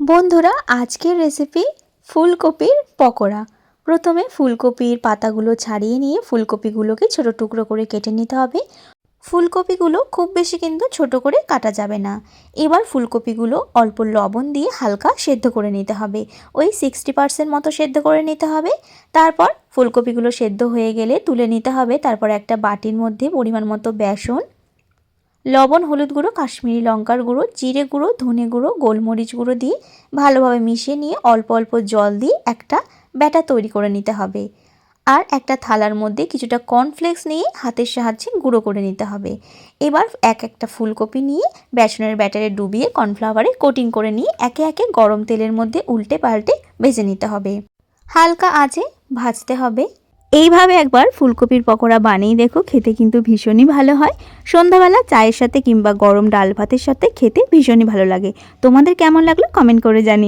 বন্ধুরা, আজকের রেসিপি ফুলকপির পকোড়া। প্রথমে ফুলকপির পাতাগুলো ছাড়িয়ে নিয়ে ফুলকপিগুলোকে ছোট টুকরো করে কেটে নিতে হবে। ফুলকপিগুলো খুব বেশি কিন্তু ছোট করে কাটা যাবে না। এবার ফুলকপিগুলো অল্প লবণ দিয়ে হালকা সেদ্ধ করে নিতে হবে। ওই সিক্সটি পার্সেন্ট মতো সেদ্ধ করে নিতে হবে। তারপর ফুলকপিগুলো সেদ্ধ হয়ে গেলে তুলে নিতে হবে। তারপর একটা বাটির মধ্যে পরিমাণ মতো বেসন লবণ, হলুদ গুঁড়ো, কাশ্মীরি লঙ্কার গুঁড়ো, জিরে গুঁড়ো, ধনে গুঁড়ো, গোলমরিচ গুঁড়ো দিয়ে ভালোভাবে মিশিয়ে নিয়ে অল্প অল্প জল দিয়ে একটা ব্যাটার তৈরি করে নিতে হবে। আর একটা থালার মধ্যে কিছুটা কর্নফ্লেক্স নিয়ে হাতের সাহায্যে গুঁড়ো করে নিতে হবে। এবার এক একটা ফুলকপি নিয়ে বেসনের ব্যাটারে ডুবিয়ে কর্নফ্লাওয়ারে কোটিং করে নিয়ে একে একে গরম তেলের মধ্যে উল্টে পাল্টে ভেজে নিতে হবে। হালকা আঁচে ভাজতে হবে। এইভাবে একবার ফুলকপির পকোড়া বানিয়ে দেখো, খেতে কিন্তু ভীষণই ভালো হয়। সন্ধ্যাবেলা চায়ের সাথে কিংবা গরম ডাল ভাতের সাথে খেতে ভীষণই ভালো লাগে। তোমাদের কেমন লাগল কমেন্ট করে জানিয়ে